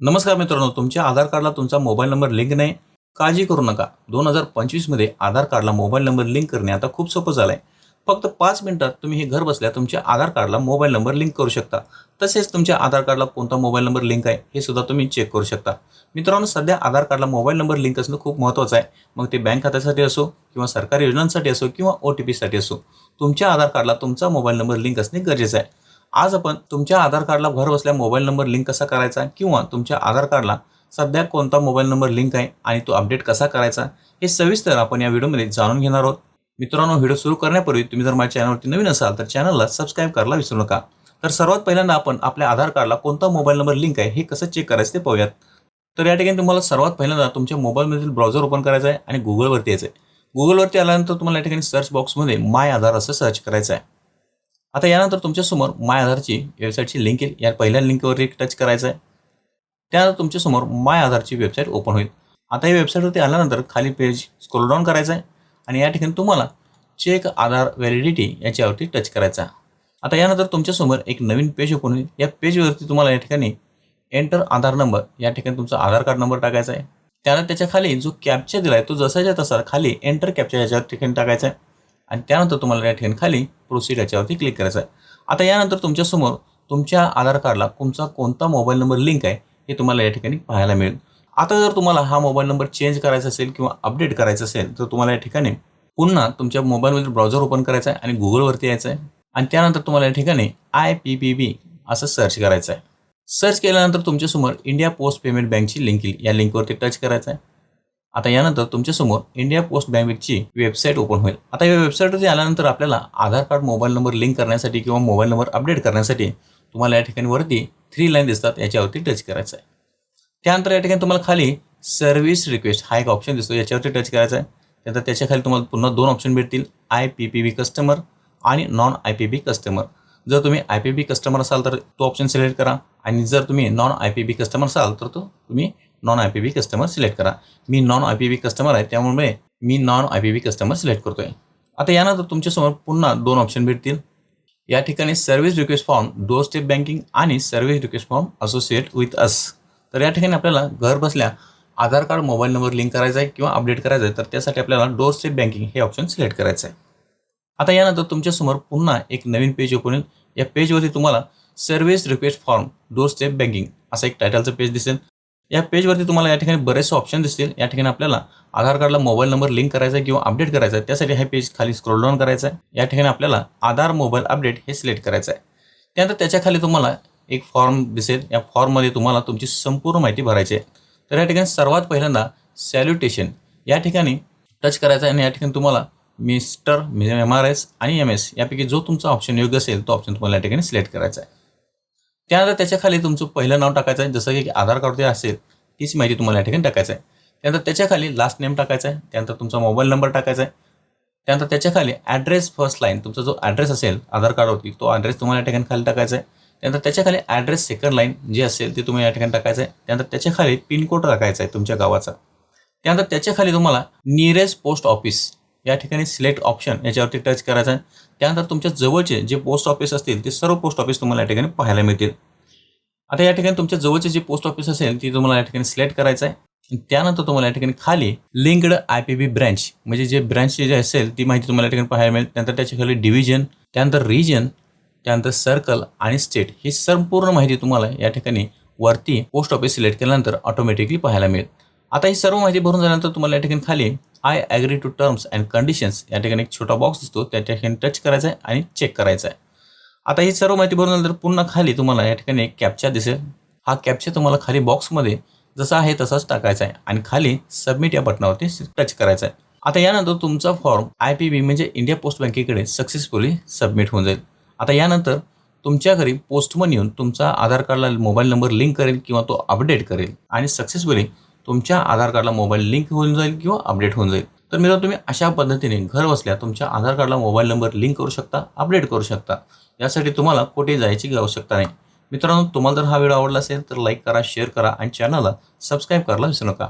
नमस्कार मित्रांनो तुमच्या आधार कार्डला तुमचा मोबाईल नंबर लिंक नाही? काळजी करू नका. दोन हजार पंचवीसमध्ये आधार कार्डला मोबाईल नंबर लिंक करणे आता खूप सोपं झालं आहे फक्त पाच मिनिटात तुम्ही हे घर बसल्या तुमच्या आधार कार्डला मोबाईल नंबर लिंक करू शकता. तसेच तुमच्या आधार कार्डला कोणता मोबाईल नंबर लिंक आहे हे सुद्धा तुम्ही चेक करू शकता. मित्रांनो सध्या आधार कार्डला मोबाईल नंबर लिंक असणं खूप महत्त्वाचं आहे. मग ते बँक खात्यासाठी असो किंवा सरकारी योजनांसाठी असो किंवा ओ टी पीसाठी असो तुमच्या आधार कार्डला तुमचा मोबाईल नंबर लिंक असणे गरजेचं आहे. आज आपण तुमच्या आधार कार्डला घर बसल्या मोबाईल नंबर लिंक कसा करायचा किंवा तुमच्या आधार कार्डला सध्या कोणता मोबाईल नंबर लिंक आहे आणि तो अपडेट कसा करायचा हे सविस्तर आपण या व्हिडिओमध्ये जाणून घेणार आहोत. मित्रांनो व्हिडिओ सुरू करण्यापूर्वी तुम्ही जर माझ्या चॅनलवरती नवीन असाल तर चॅनलला सबस्क्राईब करायला विसरू नका. तर सर्वात पहिल्यांदा आपण आपल्या आधार कार्डला कोणता मोबाईल नंबर लिंक आहे हे कसं चेक करायचं ते पाहूयात. तर या ठिकाणी तुम्हाला सर्वात पहिल्यांदा तुमच्या मोबाईलमधील ब्राउझर ओपन करायचा आहे आणि गुगलवरती यायचं आहे. गुगलवरती आल्यानंतर तुम्हाला या ठिकाणी सर्च बॉक्समध्ये माय आधार असं सर्च करायचं आहे. आता यानंतर तुमच्यासमोर माय आधारची वेबसाईटची लिंक येईल या पहिल्या लिंकवर एक टच करायचं आहे त्यानंतर तुमच्यासमोर माय आधारची वेबसाईट ओपन होईल. आता या वेबसाईटवरती आल्यानंतर खाली पेज स्क्रोल डाऊन करायचं आहे आणि या ठिकाणी तुम्हाला चेक आधार व्हॅलिडिटी याच्यावरती टच करायचा आहे. आता यानंतर तुमच्यासमोर एक नवीन पेज ओपन होईल. या पेजवरती तुम्हाला या ठिकाणी एंटर आधार नंबर या ठिकाणी तुमचा आधार कार्ड नंबर टाकायचा आहे. त्यानंतर त्याच्याखाली जो कॅप्चा दिला आहे तो जसाच्या तसा खाली एंटर कॅप्चा याच्यावर ठिकाणी टाकायचा आहे. आणि त्यानंतर तुम्हाला या ठिकाणी खाली प्रोसीड याच्यावरती क्लिक करायचं आहे. आता यानंतर तुमच्यासमोर तुमच्या आधार कार्डला तुमचा कोणता मोबाईल नंबर लिंक आहे हे तुम्हाला या ठिकाणी पाहायला मिळेल. आता जर तुम्हाला हा मोबाईल नंबर चेंज करायचा असेल किंवा अपडेट करायचा असेल तर तुम्हाला या ठिकाणी पुन्हा तुमच्या मोबाईलमधील ब्राउझर ओपन करायचा आहे आणि गुगलवरती यायचं आहे. आणि त्यानंतर तुम्हाला या ठिकाणी आय पी पी बी असं सर्च करायचं आहे. सर्च केल्यानंतर तुमच्यासमोर इंडिया पोस्ट पेमेंट बँकची लिंक येईल. या लिंकवरती टच करायचं आहे. आता यानंतर तुमच्यासमोर इंडिया पोस्ट बँकेची वेबसाईट ओपन होईल. आता या वेबसाईटवरती आल्यानंतर आपल्याला Aadhaar card mobile number link करण्यासाठी किंवा मोबाईल नंबर अपडेट करण्यासाठी तुम्हाला या ठिकाणी वरती थ्री लाईन दिसतात. याच्यावरती टच करायचं आहे त्यानंतर या ठिकाणी तुम्हाला खाली सर्व्हिस रिक्वेस्ट हा एक ऑप्शन दिसतो. याच्यावरती टच करायचा आहे त्यानंतर त्याच्याखाली तुम्हाला पुन्हा दोन ऑप्शन भेटतील. I P P B customer आणि non I P B customer जर तुम्ही आय पी बी कस्टमर असाल तर तो ऑप्शन सिलेक्ट करा. आणि जर तुम्ही non I P B customer असाल तर तो तुम्ही non I P V customer select करा. मी non I P V customer आहे त्यामुळे मी non I P V customer select करतो आहे आता यानंतर तुमच्यासमोर पुन्हा दोन ऑप्शन भेटतील. या ठिकाणी service request form doorstep banking आणि service request form associate with us तर या ठिकाणी आपल्याला घर बसल्या Aadhaar card mobile number link करायचा आहे किंवा अपडेट करायचं आहे तर त्यासाठी आपल्याला डोर स्टेप बँकिंग हे ऑप्शन सिलेक्ट करायचं आहे. आता यानंतर तुमच्यासमोर पुन्हा एक नवीन पेज ओपन होईल. या पेजवरती तुम्हाला service request form doorstep banking असं एक टायटलचं पेज दिसेल. या पेजवरती तुम्हाला या ठिकाणी बरेचसे ऑप्शन दिसतील. या ठिकाणी आपल्याला आधार कार्डला मोबाईल नंबर लिंक करायचा आहे किंवा अपडेट करायचा आहे. त्यासाठी हे पेज खाली स्क्रोल डाऊन करायचं आहे. या ठिकाणी आपल्याला आधार मोबाईल अपडेट हे सिलेक्ट करायचं आहे. त्यानंतर त्याच्याखाली तुम्हाला एक फॉर्म दिसेल. या फॉर्ममध्ये तुम्हाला तुमची संपूर्ण माहिती भरायची आहे. तर या ठिकाणी सर्वात पहिल्यांदा सॅल्युटेशन या ठिकाणी टच करायचं आहे आणि या ठिकाणी तुम्हाला मिस्टर एम आर एस आणि एम एस यापैकी जो तुमचा ऑप्शन योग्य असेल तो ऑप्शन तुम्हाला या ठिकाणी सिलेक्ट करायचा आहे. त्यानंतर त्याच्याखाली तुमचं पहिलं नाव टाकायचं आहे. जसं की आधार कार्ड जे असेल तीच माहिती तुम्हाला या ठिकाणी टाकायचं आहे. त्यानंतर त्याच्याखाली लास्ट नेम टाकायचा आहे. त्यानंतर तुमचा मोबाईल नंबर टाकायचा आहे. त्यानंतर त्याच्याखाली ॲड्रेस फर्स्ट लाईन तुमचा जो ॲड्रेस असेल आधार कार्डवरती तो ॲड्रेस तुम्हाला या ठिकाणी खाली टाकायचा आहे. त्यानंतर त्याच्याखाली ॲड्रेस सेकंड लाईन जे असेल ते तुम्ही या ठिकाणी टाकायचं आहे. त्यानंतर त्याच्याखाली पिनकोड टाकायचा आहे तुमच्या गावाचा. त्यानंतर त्याच्याखाली तुम्हाला नियरेस्ट पोस्ट ऑफिस या ठिकाणी सिलेक्ट ऑप्शन याच्यावरती टच करायचं आहे. त्यानंतर तुमच्या जवळचे जे पोस्ट ऑफिस असतील ते सर्व पोस्ट ऑफिस तुम्हाला या ठिकाणी पाहायला मिळतील. आता या ठिकाणी तुमच्या जवळचे जे पोस्ट ऑफिस असेल ती तुम्हाला या ठिकाणी सिलेक्ट करायचं आहे. त्यानंतर तुम्हाला या ठिकाणी खाली linked I P B branch म्हणजे जे ब्रँच जे असेल ती माहिती तुम्हाला या ठिकाणी पाहायला मिळेल. त्यानंतर त्याच्याखाली डिव्हिजन त्यानंतर रिजन त्यानंतर सर्कल आणि स्टेट ही संपूर्ण माहिती तुम्हाला या ठिकाणी वरती पोस्ट ऑफिस सिलेक्ट केल्यानंतर ऑटोमॅटिकली पाहायला मिळेल. आता ही सर्व माहिती भरून झाल्यानंतर तुम्हाला या ठिकाणी खाली I agree to terms and conditions या ठिकाणी एक छोटा बॉक्स दिसतो. त्या ठिकाणी टच करायचा आहे आणि चेक करायचा आहे. आता ही सर्व माहिती भरून झाल्यानंतर पुन्हा खाली तुम्हाला या ठिकाणी एक कॅप्चा दिसेल. हा कॅप्चा तुम्हाला खाली बॉक्समध्ये जसा आहे तसाच टाकायचा आहे आणि खाली सबमिट या बटनावरती टच करायचा आहे. आता यानंतर तुमचा फॉर्म आय पी बी म्हणजे इंडिया पोस्ट बँकेकडे सक्सेसफुली सबमिट होऊन जाईल. आता यानंतर तुमच्या घरी पोस्टमन येऊन तुमचा आधार कार्डला मोबाईल नंबर लिंक करेल किंवा तो अपडेट करेल आणि सक्सेसफुली तुमच्या आधार कार्डला मोबाईल लिंक होऊन जाईल किंवा अपडेट होऊन जाईल. तर मित्रांनो तुम्ही अशा पद्धतीने घर बसल्या तुमच्या आधार कार्डला मोबाईल नंबर लिंक करू शकता अपडेट करू शकता. यासाठी तुम्हाला कुठे जायची आवश्यकता नाही. मित्रांनो तुम्हाला जर हा व्हिडिओ आवडला असेल तर लाईक करा शेअर करा आणि चॅनलला सबस्क्राईब करायला विसरू नका.